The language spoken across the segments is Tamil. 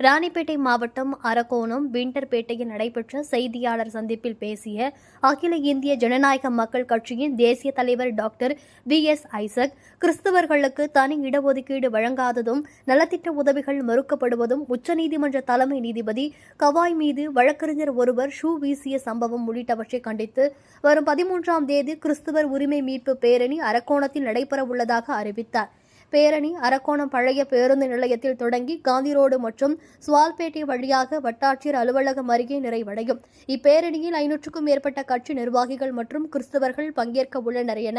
ராணிப்பேட்டை மாவட்டம் அரக்கோணம் விண்டர்பேட்டையில் நடைபெற்ற செய்தியாளர் சந்திப்பில் பேசிய அகில இந்திய ஜனநாயக மக்கள் கட்சியின் தேசிய தலைவர் டாக்டர் வி எஸ் ஐசக் கிறிஸ்தவர்களுக்கு தனி இடஒதுக்கீடு வழங்காததும் நலத்திட்ட உதவிகள் மறுக்கப்படுவதும் உச்சநீதிமன்ற தலைமை நீதிபதி கவாய் மீது வழக்கறிஞர் ஒருவர் ஷூ வீசிய சம்பவம் உள்ளிட்டவற்றை கண்டித்து வரும் பதிமூன்றாம் தேதி கிறிஸ்தவர் உரிமை மீட்பு பேரணி அரக்கோணத்தில் நடைபெறவுள்ளதாக அறிவித்தார். பேரணி அரக்கோணம் பழைய பேருந்து நிலையத்தில் தொடங்கி காந்தி ரோடு மற்றும் சுவால்பேட்டை வழியாக வட்டாட்சியர் அலுவலகம் அருகே நிறைவடையும். இப்பேரணியில் ஐநூற்றுக்கும் மேற்பட்ட கட்சி நிர்வாகிகள் மற்றும் கிறிஸ்தவர்கள் பங்கேற்க உள்ளனர் என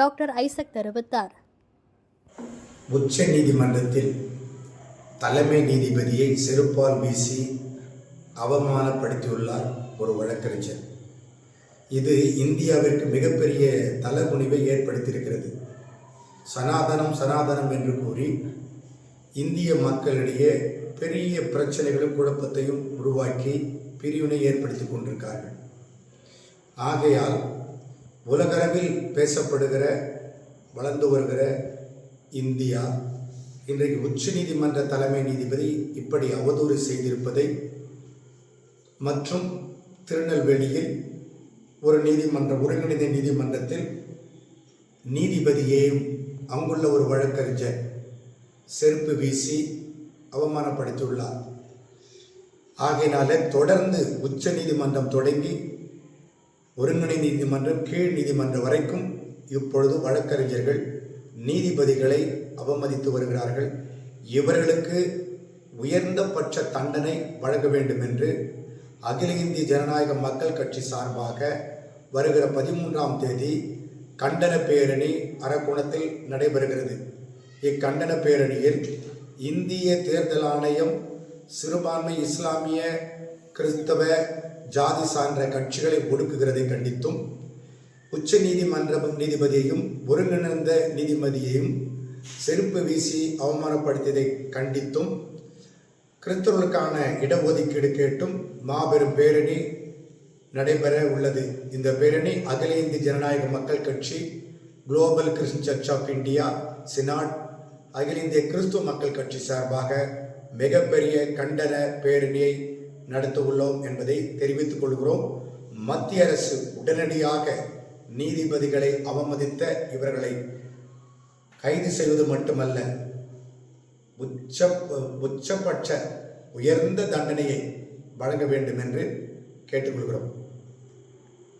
டாக்டர் ஐசக் தெரிவித்தார். உச்ச நீதிமன்றத்தில் தலைமை நீதிபதியை செருப்பால் வீசி அவமானப்படுத்தியுள்ளார் ஒரு வழக்கறிஞர். இது இந்தியாவிற்கு மிகப்பெரிய தலகுனிவை ஏற்படுத்தியிருக்கிறது. சனாதனம் சனாதனம் என்று கூறி இந்திய மக்களிடையே பெரிய பிரச்சனைகளும் குழப்பத்தையும் உருவாக்கி பிரிவினை ஏற்படுத்தி கொண்டிருக்கார்கள். ஆகையால் உலகளவில் பேசப்படுகிற வளர்ந்து வருகிற இந்தியா இன்றைக்கு உச்ச நீதிமன்ற தலைமை நீதிபதி இப்படி அவதூறு செய்திருப்பதை மற்றும் திருநெல்வேலியில் ஒரு நீதிமன்ற ஒருங்கிணைந்த நீதிமன்றத்தில் நீதிபதியையும் அங்குள்ள ஒரு வழக்கறிஞர் செருப்பு வீசி அவமானப்படுத்தியுள்ளார். ஆகையினால தொடர்ந்து உச்ச நீதிமன்றம் தொடங்கி ஒருங்கிணை நீதிமன்றம் கீழ் நீதிமன்றம் வரைக்கும் இப்பொழுது வழக்கறிஞர்கள் நீதிபதிகளை அவமதித்து வருகிறார்கள். இவர்களுக்கு உயர்ந்தபட்ச தண்டனை வழங்க வேண்டும் என்று அகில இந்திய ஜனநாயக மக்கள் கட்சி சார்பாக வருகிற பதிமூன்றாம் தேதி கண்டன பேரணி அரக்கோணத்தில் நடைபெறுகிறது. இக்கண்டன பேரணியில் இந்திய தேர்தல் ஆணையம் சிறுபான்மை இஸ்லாமிய கிறிஸ்தவ ஜாதி சான்ற கட்சிகளை ஒடுக்குகிறதை கண்டித்தும் உச்ச நீதிமன்ற நீதிபதியையும் ஒருங்கிணைந்த நீதிபதியையும் செருப்பு வீசி அவமானப்படுத்தியதை கண்டித்தும் கிறிஸ்தவர்களுக்கான இடஒதுக்கீடு கேட்டும் மாபெரும் பேரணி நடைபெற உள்ளது. இந்த பேரணி அகில இந்திய ஜனநாயக மக்கள் கட்சி global Christian church of India synod அகில இந்திய கிறிஸ்துவ மக்கள் கட்சி சார்பாக மிகப்பெரிய கண்டன பேரணியை நடத்த உள்ளோம் என்பதை தெரிவித்துக் கொள்கிறோம். மத்திய அரசு உடனடியாக நீதிபதிகளை அவமதித்த இவர்களை கைது செய்வது மட்டுமல்ல உச்ச உச்சபட்ச உயர்ந்த தண்டனையை வழங்க வேண்டும் என்று கேட்டுக்கொள்கிறோம்.